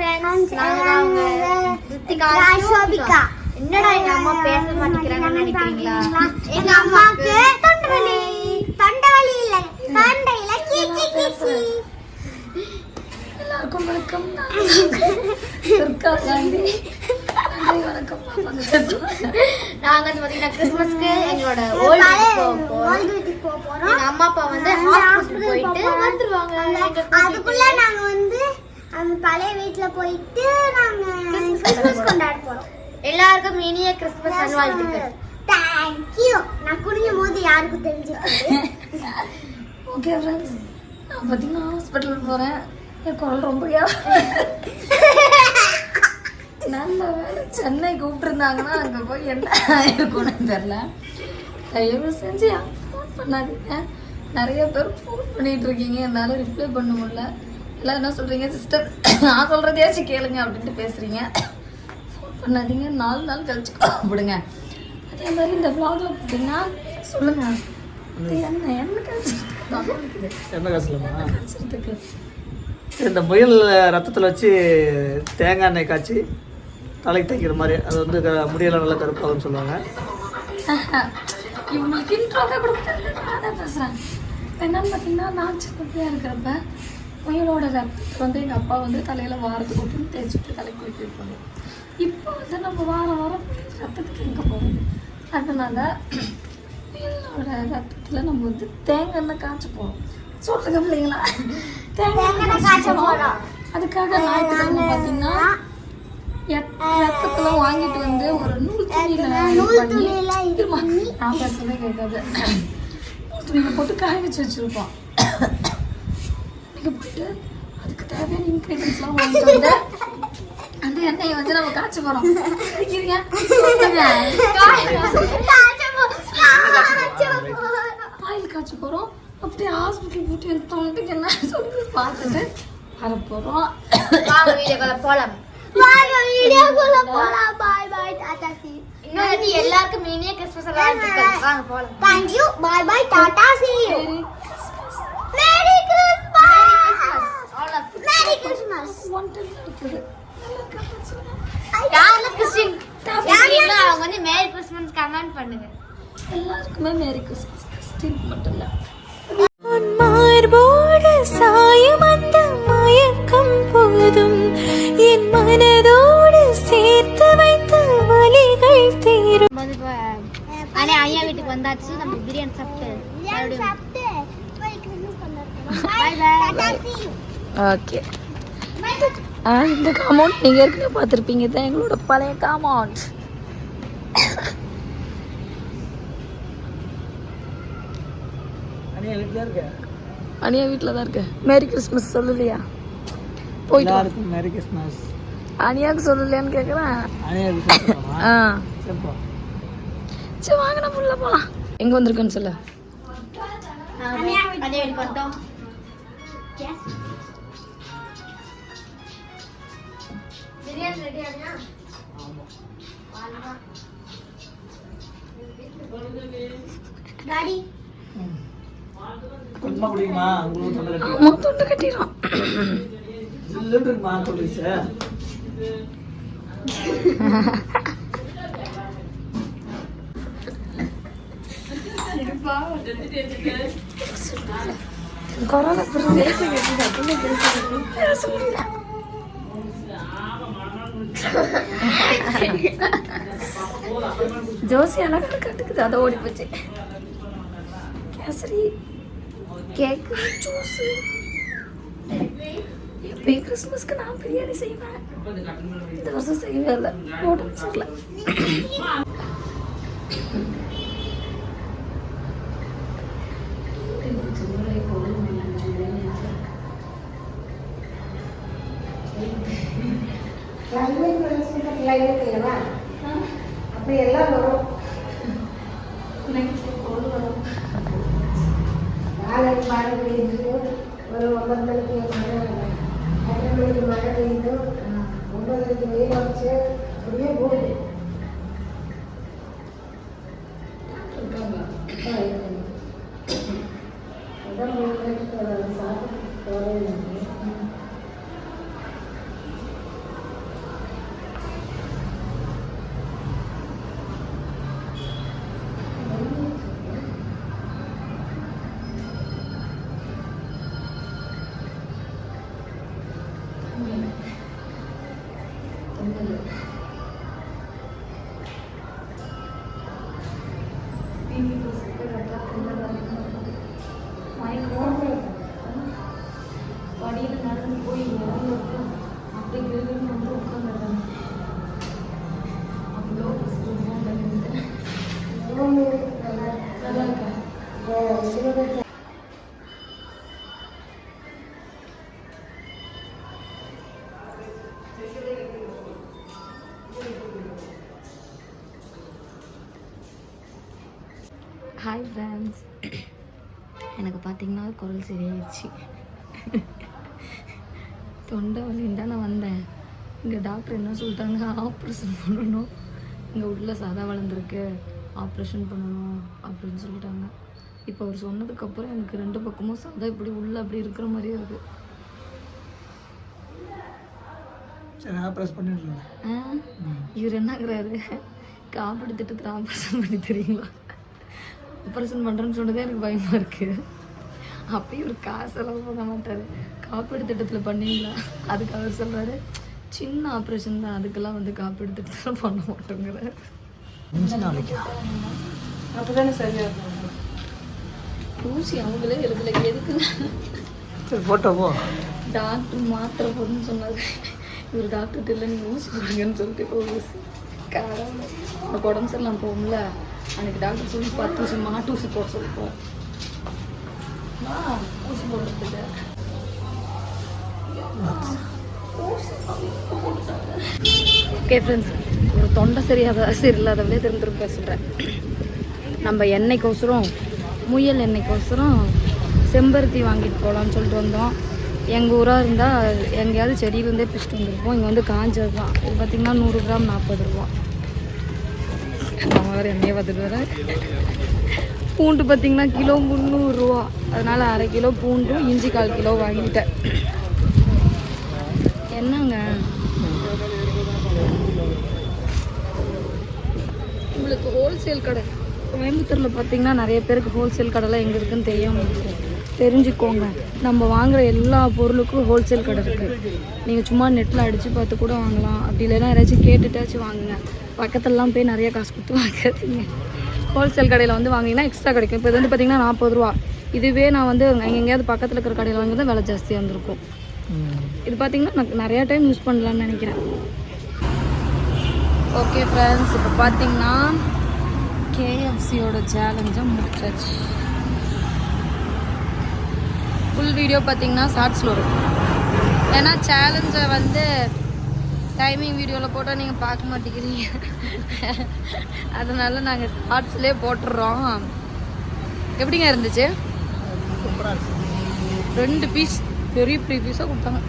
Friends Sobika. என்னடா எங்க அம்மா பேச மாட்டேங்கிறாங்கன்னு நினைக்கிறீங்களா எங்க அம்மாக்கு தொண்டவலி தொண்டவலி இல்ல தொண்டையில கீச்சி கீச்சி எல்லாருக்கும் வணக்கம் நான் துர்கா காந்தி நன்றி வணக்கம் வாங்க பேசலாம். நாங்க வந்து பாத்தீங்கன்னா கிறிஸ்மஸ்க்கு எங்களோட ஓல்டு போக போறோம் ஓல்டு வீட்டுக்கு போக போறோம் எங்க அம்மா அப்பா வந்து ஹாஸ்பிட்டல் போயிட்டு. வந்துருவாங்க. அதுக்குள்ள நாங்க வந்து அந்த பழைய வீட்ல போயிட்டு நாங்க கிறிஸ்மஸ் கொண்டாட போறோம். எல்லாருக்கும் இனிய கிறிஸ்மஸ் நல்வாழ்த்துக்கள். தேங்க்யூ நான் குனியும் போது யாருக்கும் தெரிஞ்சிருக்காது. ஓகே ஃப்ரெண்ட்ஸ் நான் பார்த்தீங்கன்னா ஹாஸ்பிட்டல் போகிறேன் என் குரல் ரொம்ப நல்ல வேலை சென்னை கூப்பிட்டுருந்தாங்கன்னா அங்கே போய் என்ன இருக்கும்னு தெரில தயவு செஞ்சு ஃபோன் பண்ணாதீங்க. நிறைய பேர் ஃபோன் பண்ணிட்டு இருக்கீங்க. என்னால் ரிப்ளை பண்ண முடியல. எல்லாம் என்ன சொல்கிறீங்க சிஸ்டர் நான் சொல்கிறதையாச்சும் கேளுங்க அப்படின்ட்டு பேசுகிறீங்க ஃபோன் பண்ணாதீங்க. நாலு நாள் கழிச்சு கூப்பிடுங்க அதே மாதிரி இந்த vlogல பார்த்தீங்கன்னா சொல்லுங்கள் என்ன? என்ன கழிச்சிருக்கு இந்த முயல் ரத்தத்தில் வச்சு தேங்காய் எண்ணெய் காய்ச்சி தலைக்கு தைக்கிற மாதிரி அது வந்து முடியெல்லாம் நல்லா கருப்பாகும்னு சொல்லுவாங்க. இவங்களுக்கு இன்ட்ரோவே கொடுக்க நானே பேசுகிறேன் என்னன்னு பார்த்தீங்கன்னா நான் சின்ன பிள்ளையா இருக்கிறப்ப முயலோட ரத்தத்தை வந்து எங்கள் அப்பா வந்து தலையில் வாரத்துக்கு விட்டு தேய்ச்சிட்டு தலைக்கு குளிக்க வைப்பாங்க இப்போ வந்து நம்ம வாரம் வாரம் ரத்தத்துக்கு எங்கே போகிறது அதனால முயலோட ரத்தத்தில் நம்ம வந்து தேங்காய் எண்ணெய் காய்ச்ச போகிறோம் சொல்லுங்க பிள்ளைங்களா? தேங்காய் காய்ச்ச போகிறோம் அதுக்காக ஞாயிற்றுக்கிழமை பார்த்தீங்கன்னா ரத்தத்தெல்லாம் வாங்கிட்டு வந்து ஒரு நூல் துணியில பண்ணி நான் பேசுறதே கேட்காது. நூல் துணியில போட்டு காய வச்சு வச்சிருப்போம். இன்னைக்கு போயிட்டு அதுக்கு தேவையான இன்கிரீடியன்ஸ்லாம் வாங்கிட்டு வந்து அந்த எண்ணெயை வந்து நம்ம காய்ச்ச போறோம். சிரிக்கிறீங்க? சொல்லுங்க. ஆயில் காய்ச்ச போறோம். அப்படியே ஹாஸ்பிட்டல் போட்டு தொண்டைக்கு என்ன சொல்லி பார்த்துட்டு வர போறோம். வாங்க வீடியோக்குள்ள போலாம். வாங்க வீடியோக்குள்ள போலாம். பாய் பாய் டாடா சி இன்னொரு எல்லாருக்கும் இனிய கிறிஸ்மஸ் வாங்க போலாம் thank you bye bye ta ta see you சரி merry Christmas All of you. மேரி டைம் இருக்குது. யாரெல்லாம் கிறிஸ்டின் அவங்க வந்து மேரி கிறிஸ்மஸ் கமெண்ட் பண்ணுங்க. எல்லாருக்குமே மேரி கிறிஸ்மஸ் கிறிஸ்டின் மட்டும் இல்லை மார்போடு சாயும் அந்த மயக்கம் போதும். என் மனதோடு சேர்த்து வைத்த வலிகள் தீரும். அண்ணே ஐயா வீட்டுக்கு வந்தாச்சு. நம்ம பிரியாணி சாப்பிட்டு ஓகே இந்த காம்பவுண்ட் நீங்கள் ஏற்கனவே பார்த்துருப்பீங்க தான் எங்களோட பழைய காம்பவுண்ட் அனியா வீட்டில் இருக்க? அனியா வீட்டில் தான் இருக்கு? மேரி கிறிஸ்மஸ் சொல்லலையா? போயிட்டு மேரி கிறிஸ்மஸ் அனியாவுக்கு சொல்லலையான்னு கேட்குறேன் ஆ. சரி வாங்க நம்ம உள்ள போகலாம் எங்கே வந்திருக்கேன்னு சொல்லு. அண்ணே வீட்டுக்கு வந்தோம் பிரியாணி ரெடி ஆனா டாடி. கொஞ்சமாக குடிக்குமா உங்களுக்கு தொண்டை கட்டி தொண்டை இருக்குமா கொரோனா ஜோசி அழகா கட்டுக்குது அதை ஓடி போச்சு. கேசரி கேக்கு ஜூஸ் எப்பயும் கிறிஸ்மஸ்க்கு நான் பிரியாணி செய்வேன். இந்த வருஷம் செய்யவே இல்லை. உடம்பு சரியில்லை. நாளைக்கு மழை பெய்யுது ஒரு ஒன்பது மணிக்கு மழை எத்தனை மணிக்கு மழை பெய்யுது ஒன்பது மணிக்கு வெயில் வச்சு அப்படியே போகுது அதான் பார்த்தீங்கன்னா குரல் சரியாயிடுச்சு. தொண்டை வலின்னு தான் நான் வந்தேன். இங்கே டாக்டர் என்ன சொல்லிட்டாங்க? ஆப்ரேஷன் பண்ணணும். இங்கே உள்ள சதை வளர்ந்துருக்கு. ஆப்ரேஷன் பண்ணணும் அப்படின்னு சொல்லிட்டாங்க. இப்போ அவர் சொன்னதுக்கப்புறம் எனக்கு ரெண்டு பக்கமும் சதை இப்படி உள்ள அப்படி இருக்கிற மாதிரியே ஆ? இவர் என்னங்கிறாரு? காப்பீடு திட்டத்தில் ஆப்ரேஷன் பண்ணி தரீங்களா ஆப்ரேஷன் பண்ணுறேன்னு சொன்னதே எனக்கு பயமாக இருக்குது அப்பயும் இவர் காசெல்லாம் பண்ண மாட்டார். காப்பீடு திட்டத்தில் பண்ணீங்களா? அதுக்கு அவர் சொல்கிறாரு சின்ன ஆப்ரேஷன் தான். அதுக்கெல்லாம் வந்து காப்பீடு திட்டத்தில் பண்ண மாட்டோங்கிறாரு. அஞ்சு நாளைக்கு? அப்போதானே சரியாக இருக்கும். ஊசி அவங்களே எழுதல எதுக்கு? சரி போட்டோ போ. டாக்டர் மாத்திரை போடணும்னு சொன்னாரு. இவர் டாக்டர்கிட்ட இல்லை நீங்கள் ஊசி போடுங்கன்னு சொல்லிட்டு இப்போ ஊசி. கடவுளே உனக்கு உடம்பு சரியில்லாம போகும்ல. அன்னைக்கு டாக்டர் சொல்லி பத்து ஊசி மாட்டு ஊசி போட சொல்லிப்போம் ஊசி ஓகே ஃப்ரெண்ட்ஸ் ஒரு தொண்டை சரியாத சரியில்லாதவளே திரும்ப திரும்ப பேசுகிறேன் நம்ம எண்ணெய்க்கோசரம் முயல் எண்ணெய்க்கோசரம் செம்பருத்தி வாங்கிட்டு போகலான்னு சொல்லிட்டு வந்தோம். எங்கள் ஊராக இருந்தால் எங்கேயாவது செடியிலேருந்தே பிடிச்சிட்டு வந்துருப்போம். இங்கே வந்து காஞ்சது தான் இது பார்த்திங்கன்னா நூறு கிராம் நாற்பது ரூபா. நான் வேறு எண்ணெயை பார்த்துட்டு வரேன். பூண்டு பார்த்திங்கன்னா கிலோ முந்நூறுரூவா அதனால் அரை கிலோ பூண்டும் இஞ்சி கால் கிலோ வாங்கிட்டேன். என்னங்க? உங்களுக்கு ஹோல்சேல் கடை கோயம்புத்தூரில் பார்த்தீங்கன்னா நிறைய பேருக்கு ஹோல்சேல் கடைலாம் எங்கே இருக்குன்னு தெரியாமல் இருக்கும் தெரிஞ்சுக்கோங்க. நம்ம வாங்குகிற எல்லா பொருளுக்கும் ஹோல்சேல் கடை இருக்குது நீங்கள் சும்மா நெட்டில் அடித்து பார்த்து கூட வாங்கலாம். அப்படி இல்லைன்னா யாராச்சும் கேட்டுட்டாச்சும் வாங்குங்க. பக்கத்துலலாம் போய் நிறைய காசு கொடுத்து வாங்காதீங்க. ஹோல்சேல் கடையில் வந்து வாங்கினீங்கன்னா எக்ஸ்ட்ரா கிடைக்கும். இப்போ இது வந்து பார்த்தீங்கன்னா நாற்பது ரூபா. இதுவே நான் வந்து எங்கேயாவது பக்கத்தில் இருக்கிற கடையில் வாங்கினா விலை ஜாஸ்தியாக இருந்திருக்கும். இது பார்த்தீங்கன்னா நான் நிறையா டைம் யூஸ் பண்ணலாம்னு நினைக்கிறேன். ஓகே ஃப்ரெண்ட்ஸ் இப்போ பார்த்தீங்கன்னா கேஎஃப்சியோட சேலஞ்சை முடிச்சாச்சு. ஃபுல் வீடியோ பார்த்தீங்கன்னா ஷார்ட்ஸில் வரும். ஏன்னா சேலஞ்சை வந்து டைமிங் வீடியோவில் போட்டால் நீங்கள் பார்க்க மாட்டேங்கிறீங்க அதனால நாங்கள் ஷார்ட்ஸ்லேயே போட்டுடுறோம் எப்படிங்க இருந்துச்சு ரெண்டு பீஸ் பெரிய பெரிய பீஸாக கொடுத்தாங்க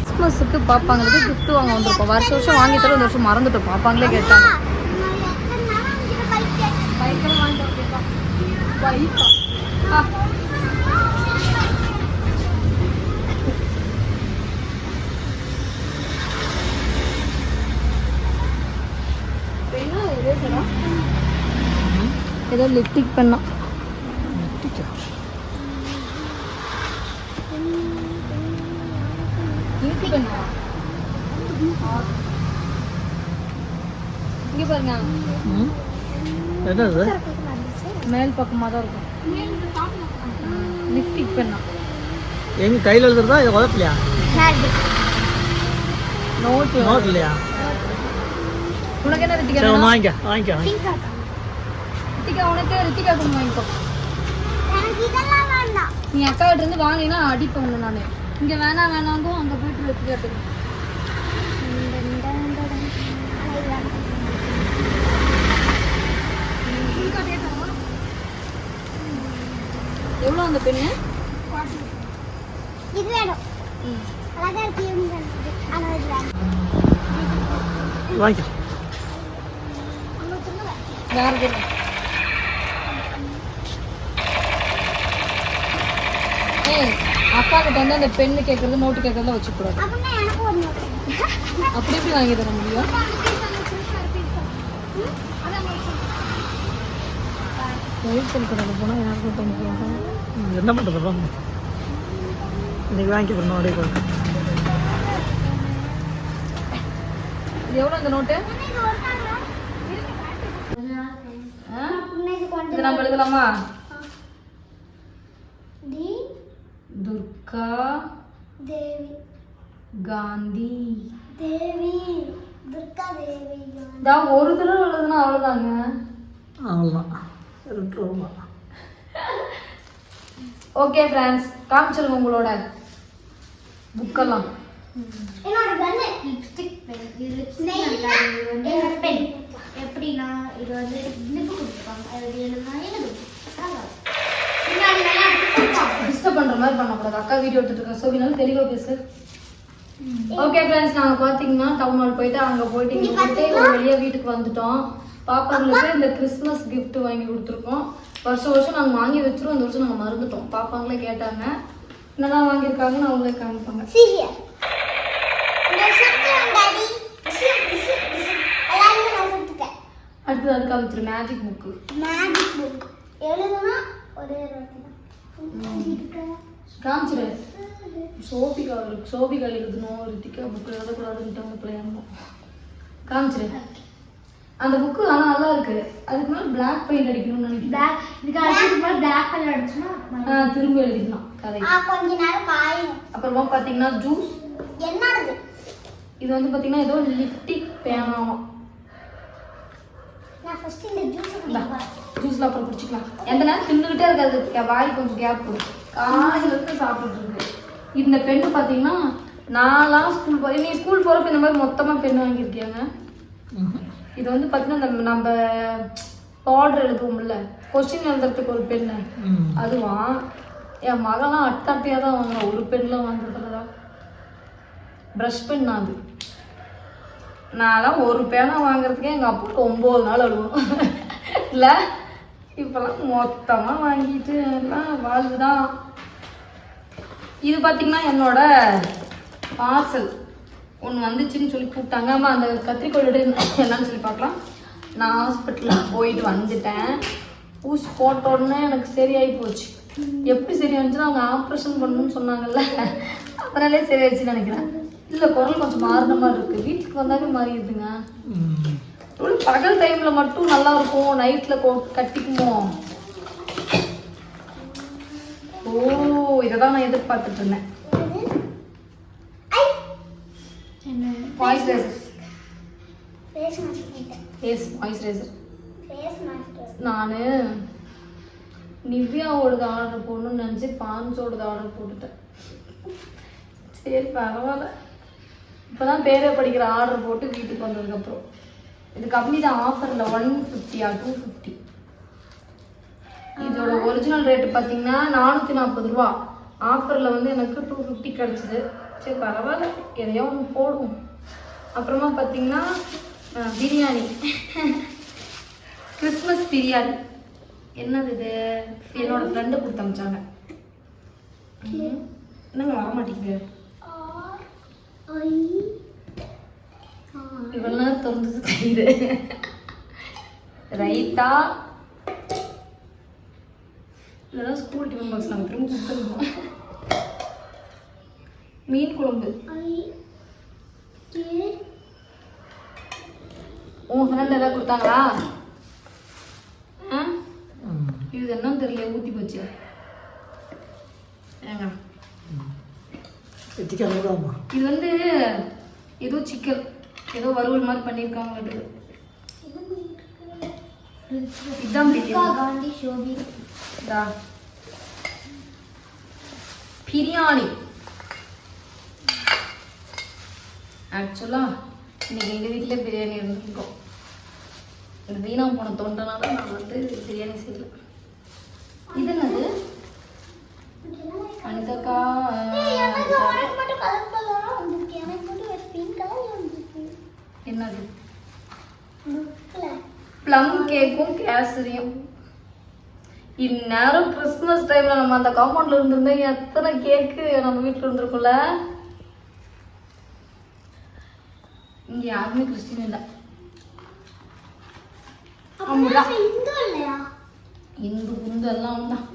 கிறிஸ்மஸுக்கு பாப்பாங்களுக்கு gift வாங்க வந்திருக்கோம் வருஷம் வருஷம் வாங்கி தர இந்த வருஷம் மறந்துட்டோம் பாப்பாங்களே கேட்டாங்க பைக்கெல்லாம் வாங்கி தர கேட்பா பைக்கா ஆ. என்ன eraser ஆ? ஏதோ லிப்டிக் பண்ணா. லிப்டிக் பண்ணா? இங்க பாருங்க. என்னது? மேல் பக்கமாக தான் இருக்கும். லிப்டிக் பண்ணா. எங்க கையில் எழுதுறதா? இது உதப்பலையா? நோட்டு நோட் இல்லையா உனக்கு என்ன ரித்திகா சரி வாங்கிக்க வாங்கிக்க. ரித்திகா உனக்கு ரித்திகா கொண்டு வாங்கிக்கோ எனக்கு இதெல்லாம் வேண்டாம். நீ அக்கா கிட்ட இருந்து வாங்கினா அடிப்பேன் உன்னை நான். இங்க வேணாம் வேணாங்கும் அங்க போயிட்டு ரித்திகா எடுத்துக்கோ எவ்வளோ அந்த பெண்ணு? இது வேணும். அழகா இருக்கு இவங்க எதுவும் ஏய் அக்கா கிட்ட வந்து அந்த பெண்ணு கேட்கறது நோட்டு கேட்கறத வச்சுக்கூடாது. அப்படி எப்படி வாங்கி தர முடியும்? என்ன பண்ணுறது வாங்க இன்னைக்கு வாங்கிக்க போகிறோம் அப்படியே எவ்வளோ இந்த நோட்டு ஆ? இது நம்ம எழுதலாமா? டி. துர்கா தேவி. காந்தி. தேவி. துர்கா தேவி தான் ஒரு தடவை எழுதுனா அவ்வளோதாங்க அவ்வளோதான் விட்டுருவோமா ஓகே ஃப்ரெண்ட்ஸ் காமிச்சிருங்க உங்களோட புக்கெல்லாம் என்னோட கண்ணு லிப்ஸ்டிக் பென் லிப்ஸ்டிக் பென் எப்படின்னா இது வந்து நிப்பு கொடுத்துருப்பாங்க. அது கொடுப்பாங்க டிஸ்டர்ப் பண்ற மாதிரி பண்ணக்கூடாது. அக்கா வீடியோ எடுத்துட்டு இருக்கேன் ஸோ இதனால தெளிவாக பேசு. ஓகே ஃப்ரெண்ட்ஸ் நாங்கள் பார்த்தீங்கன்னா டவுன் ஹால் போயிட்டு அங்கே போயிட்டு இங்கே போயிட்டு வெளியே வீட்டுக்கு வந்துட்டோம். பாப்பாங்களுக்கு இந்த கிறிஸ்மஸ் gift வாங்கி கொடுத்துருக்கோம். வருஷம் வருஷம் நாங்கள் வாங்கி வச்சிருவோம். இந்த வருஷம் நாங்கள் மறந்துட்டோம். பாப்பாங்களே கேட்டாங்க. என்னதான் வாங்கியிருக்காங்கன்னு அவங்களே காமிப்பாங்க சீரியல் இந்த சுத்துறேன் டாடி எல்லாரும் நான் சுத்துட்டேன் அடுத்தது அது காமிச்சிரு மேஜிக் புக்கு மேஜிக் புக் எழுதுனா ஒரே காமிச்சிரு. சோபிகா இருக்கு சோபிகா எழுதணும் ரித்திகா புக்கு எழுதக்கூடாதுன்ட்டு அவங்க பிள்ளைங்க காமிச்சிரு. அந்த புக்கு ஆனால் நல்லா இருக்கு. அதுக்கு மேலே பிளாக் பெயிண்ட் அடிக்கணும்னு நினைக்கிறேன். பிளாக் இதுக்கு அடுத்தது மாதிரி பிளாக் கலர் அடிச்சுன்னா ஆ, திரும்ப எழுதிக்கலாம் கதை கொஞ்ச நேரம் காயும் அப்புறமா பார்த்தீங்கன்னா ஜூஸ் என்னது? இது வந்து பார்த்தீங்கன்னா ஏதோ லிப்டிக் பேனாவும் நான் ஃபர்ஸ்ட் இந்த ஜூஸ் ஜூஸ்ல அப்புறம் குடிச்சிக்கலாம். எந்த நேரம் தின்னுகிட்டே இருக்காது வாய் கொஞ்சம் கேப் போடும் காலையில இருந்து சாப்பிட்டுட்டு இருக்கு. இந்த பெண்ணு பார்த்தீங்கன்னா நான்லாம் ஸ்கூல் போய் நீ ஸ்கூல் போகிறப்ப இந்த மாதிரி மொத்தமாக பெண் வாங்கியிருக்கியாங்க? இது வந்து பார்த்தீங்கன்னா இந்த நம்ம பார்டர் எழுதுவோம்ல கொஸ்டின் எழுதுறதுக்கு ஒரு பெண்ணு. அதுவா? என் மகன்லாம் அட்டாட்டையாக தான் வாங்கினா ஒரு பெண்லாம் வாங்குறதுல ப்ரஷ் பென் அது. நான்லாம் ஒரு பேனா வாங்குறதுக்கே எங்கள் அப்பாவுக்கு ஒம்பது நாள் அழுவோம் இல்லை இப்போலாம் மொத்தமாக வாங்கிட்டு எல்லாம் வாழ்வுதான். இது பார்த்தீங்கன்னா என்னோட பார்சல் ஒன்று வந்துச்சுன்னு சொல்லி கூப்பிட்டாங்க. ஆமாம் அந்த கத்திரிக்கோளோட என்னன்னு சொல்லி பார்க்கலாம் நான் ஹாஸ்பிட்டலில் போயிட்டு வந்துட்டேன். ஊசி போட்ட உடனே எனக்கு சரியாகி போச்சு. எப்படி சரி வந்துச்சுன்னா அவங்க ஆப்ரேஷன் பண்ணணும்னு சொன்னாங்கல்ல. அதனாலே சரியாச்சுன்னு நினைக்கிறேன். இல்லை குரல் கொஞ்சம் மாறின மாதிரி இருக்குது வீட்டுக்கு வந்தாவே மாறிடுதுங்க ஒரு பகல் டைமில் மட்டும் நல்லா இருக்கும். நைட்டில் கட்டிக்குமோ? ஓ இதை தான் நான் எதிர்பார்த்துட்டு இருந்தேன். எஸ் நான் நிவ்யாவோடது ஆர்டர் போடணும்னு நினச்சி பான்ஸோடது ஆர்டர் போட்டுட்டேன். சரி பரவாயில்ல. இப்போ தான் பேரை படிக்கிற ஆர்டர் போட்டு வீட்டுக்கு வந்ததுக்கப்புறம் இது கம்மி தான் ஆஃபரில் ஒன் ஃபிஃப்டியா டூ ஃபிஃப்டி இதோட ஒரிஜினல் ரேட்டு பார்த்தீங்கன்னா நானூற்றி நாற்பது ரூபா. ஆஃபரில் வந்து எனக்கு டூ ஃபிஃப்டி கிடச்சிது. சரி பரவாயில்ல. எதையோ ஒன்று போடும் அப்புறமா பார்த்தீங்கன்னா பிரியாணி. கிறிஸ்மஸ் பிரியாணி. என்னது இது? என்னோட ஃப்ரெண்டு கொடுத்து அமிச்சாங்க. என்னங்க வர மாட்டேங்குது இவ்வளோ நேரம் தெரியுது ரைத்தா. இல்லைன்னா ஸ்கூல் டிஃபன் பாக்ஸ் நாங்கள் திரும்ப கொடுத்துருந்தோம் மீன் குழம்பு. உன் ஃப்ரெண்ட் ஏதாவது கொடுத்தாங்களா? இது என்னன்னு தெரியல ஊற்றி போச்சு. ஏங்க? இது வந்து ஏதோ சிக்கன் ஏதோ வறுவல் மாதிரி பண்ணியிருக்காங்க இதுதான் பிரியாணி. காந்தி ஷோபி. பிரியாணி. ஆக்சுவலா இன்னைக்கு எங்க வீட்ல பிரியாணி இருந்திருக்கோம். இந்த வீணா போன தொண்டனால நான் வந்து பிரியாணி செய்யல. இது என்னது அனிதக்கா எனக்கு உனக்கு மட்டும் கலர் கலரா வந்திருக்கு எனக்கு மட்டும் ஒரு பிங்க் கலர்ல வந்திருக்கு. என்னது? ப்ளம் கேக்கும் கேசரியும். இந்நேரம் கிறிஸ்மஸ் டைம்ல நம்ம அந்த காம்பவுண்ட்ல இருந்திருந்தா எத்தனை கேக்கு நம்ம வீட்ல இருந்திருக்கும்ல? இங்க யாருமே கிறிஸ்டின் இல்லை. இந்து இல்லையா? இந்து எல்லாம் ஒன்றுதான்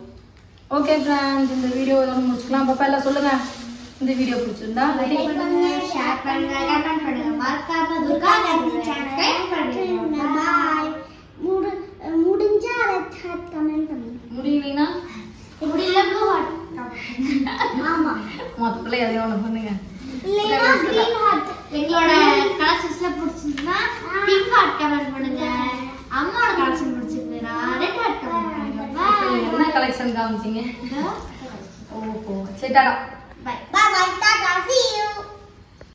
ஓகே ஃப்ரெண்ட்ஸ் இந்த வீடியோ இதோட முடிச்சுக்கலாம். பாப்பா எல்லாம் சொல்லுங்க. இந்த வீடியோ பிடிச்சிருந்தா லைக் பண்ணுங்க ஷேர் பண்ணுங்க கமெண்ட் பண்ணுங்க.